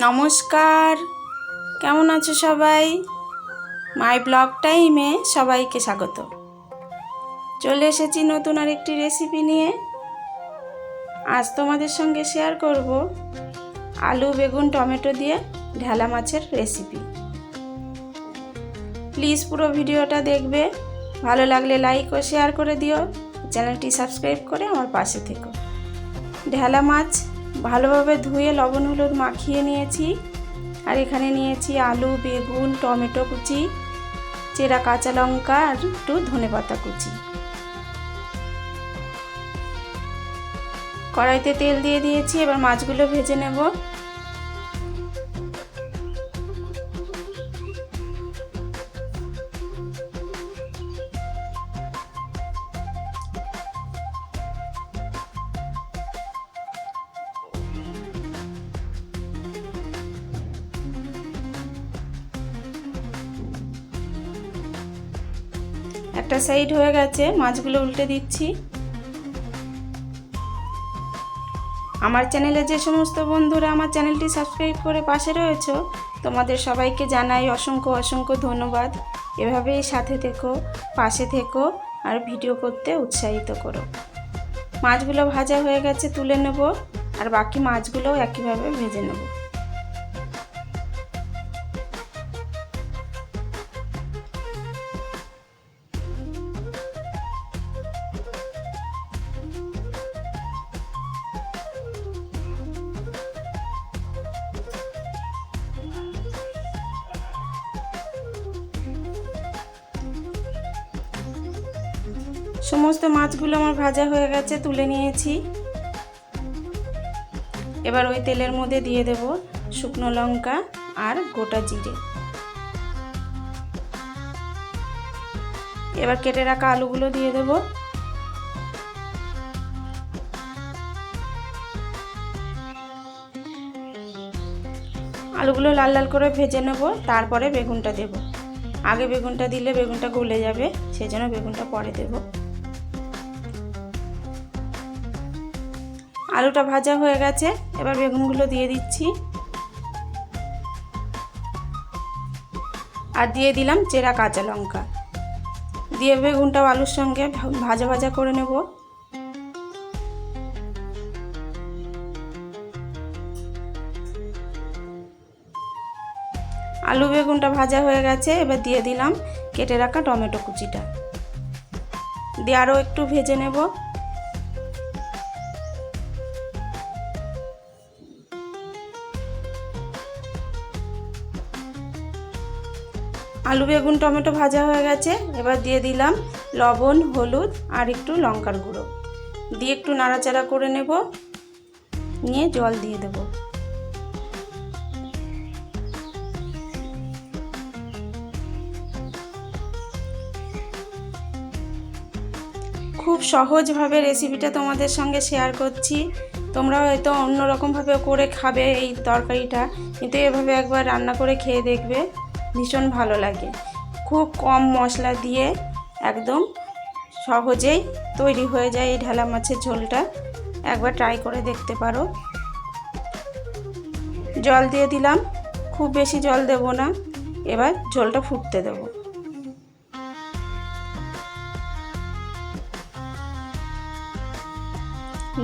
নমস্কার। কেমন আছো সবাই? মাই ব্লগ টাইমে সবাইকে স্বাগত। চলে এসেছি নতুন আরেকটি রেসিপি নিয়ে। আজ তোমাদের সঙ্গে শেয়ার করব আলু, বেগুন, টমেটো দিয়ে ঢেলা মাছের রেসিপি প্লিজ পুরো ভিডিওটা দেখবে। ভালো লাগলে লাইক ও শেয়ার করে দিও। চ্যানেলটি সাবস্ক্রাইব করে আমার পাশে থেকো। ঢেলা মাছ ভালোভাবে ধুয়ে লবণ হলুদ মাখিয়ে নিয়েছি। আর এখানে নিয়েছি আলু, বেগুন, টমেটো কুচি, চেরা কাঁচা লঙ্কা আর একটু ধনে পাতা কুচি। কড়াইতে তেল দিয়ে দিয়েছি, এবার মাছগুলো ভেজে নেব। একটা সাইড হয়ে গেছে, মাছগুলো উল্টে দিচ্ছি। আমার চ্যানেলে যে সমস্ত বন্ধুরা আমার চ্যানেলটি সাবস্ক্রাইব করে পাশে রয়েছে, তোমাদের সবাইকে জানাই অসংখ্য অসংখ্য ধন্যবাদ। এভাবেই সাথে থেকো, পাশে থেকো, আর ভিডিও করতে উৎসাহিত করো। মাছগুলো ভাজা হয়ে গেছে, তুলে নেব, আর বাকি মাছগুলোও একইভাবে ভেজে নেব। সমস্ত মাছগুলো আমার ভাজা হয়ে গেছে, তুলে নিয়েছি। এবার ওই তেলের মধ্যে দিয়ে দেব শুকনো লঙ্কা আর গোটা জিরে। এবার কেটে রাখা আলুগুলো দিয়ে দেব। আলুগুলো লাল লাল করে ভেজে নেব, তারপরে বেগুনটা দেব। আগে বেগুনটা দিলে বেগুনটা গলে যাবে, সেজন্য বেগুনটা পরে দেবো। আলুটা ভাজা হয়ে গেছে। এবার বেগুনগুলো দিয়ে দিচ্ছি। আর দিয়ে দিলাম চেরা কাঁচা লঙ্কা। দিয়ে বেগুনটাও আলুর সঙ্গে ভাজা ভাজা করে নেব। আলু বেগুনটা ভাজা হয়ে গেছে, এবার দিয়ে দিলাম কেটে রাখা টমেটো কুচিটা। দিয়ে আরও একটু ভেজে নেব। আলু, বেগুন, টমেটো ভাজা হয়ে গেছে। এবার দিয়ে দিলাম লবণ, হলুদ আর একটু লঙ্কার গুঁড়ো। দিয়ে একটু নাড়াচাড়া করে নেব। নিয়ে জল দিয়ে দেব। খুব সহজভাবে রেসিপিটা তোমাদের সঙ্গে শেয়ার করছি। তোমরা হয়তো অন্যরকমভাবে করে খাবে এই তরকারিটা। কিন্তু এভাবে একবার রান্না করে খেয়ে দেখবে। ভীষণ ভালো লাগে। খুব কম মশলা দিয়ে একদম সহজেই তৈরি হয়ে যায় এই ঢেলা মাছের ঝোলটা। একবার ট্রাই করে দেখতে পারো। জল দিয়ে দিলাম, খুব বেশি জল দেব না, এবার ঝোলটা ফুটতে দেব।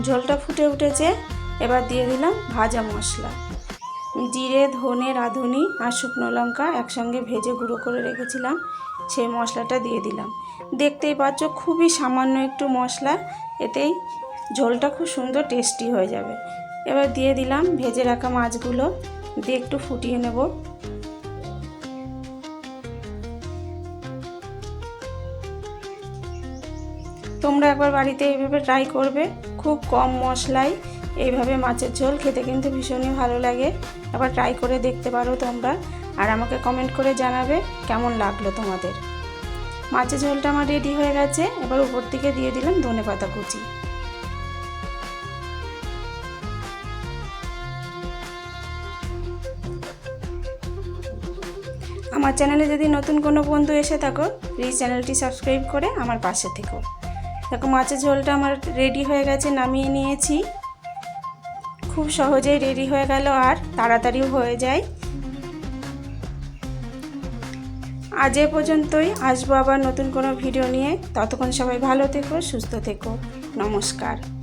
ঝোলটা ফুটে উঠেছে, এবার দিয়ে দিলাম ভাজা মশলা। জিরে, ধনে, রাঁধুনি আর শুকনো লঙ্কা একসঙ্গে ভেজে গুঁড়ো করে রেখেছিলাম। সেই মশলাটা দিয়ে দিলাম। দেখতেই পাচ্ছ খুবই সামান্য একটু মশলা, এতেই ঝোলটা খুব সুন্দর টেস্টি হয়ে যাবে। এবার দিয়ে দিলাম ভেজে রাখা মাছগুলো, দিয়ে একটু ফুটিয়ে নেব। তোমরা একবার বাড়িতে এইভাবে ট্রাই করবে, খুব কম মশলায় এইভাবে মাছের ঝোল খেতে কিন্তু ভীষণই ভালো লাগে। একবার ট্রাই করে দেখতে পারো তোমরা। আর আমাকে কমেন্ট করে জানাবে কেমন লাগল তোমাদের। মাছের ঝোলটা আমার রেডি হয়ে গেছে। এবার উপর থেকে দিয়ে দিলাম ধনে পাতা কুচি। আমার চ্যানেলে যদি নতুন কোনো বন্ধু এসে থাকো প্লিজ চ্যানেলটি সাবস্ক্রাইব করে আমার পাশে থেকো। দেখো, মাছের ঝোলটা আমার রেডি হয়ে গেছে, নামিয়ে নিয়েছি। খুব সহজেই রেডি হয়ে গেল আর তাড়াতাড়িও হয়ে যায়। আজ এ পর্যন্তই। আসব আবার নতুন কোনো ভিডিও নিয়ে। ততক্ষণ সবাই ভালো থেকো, সুস্থ থেকো। নমস্কার।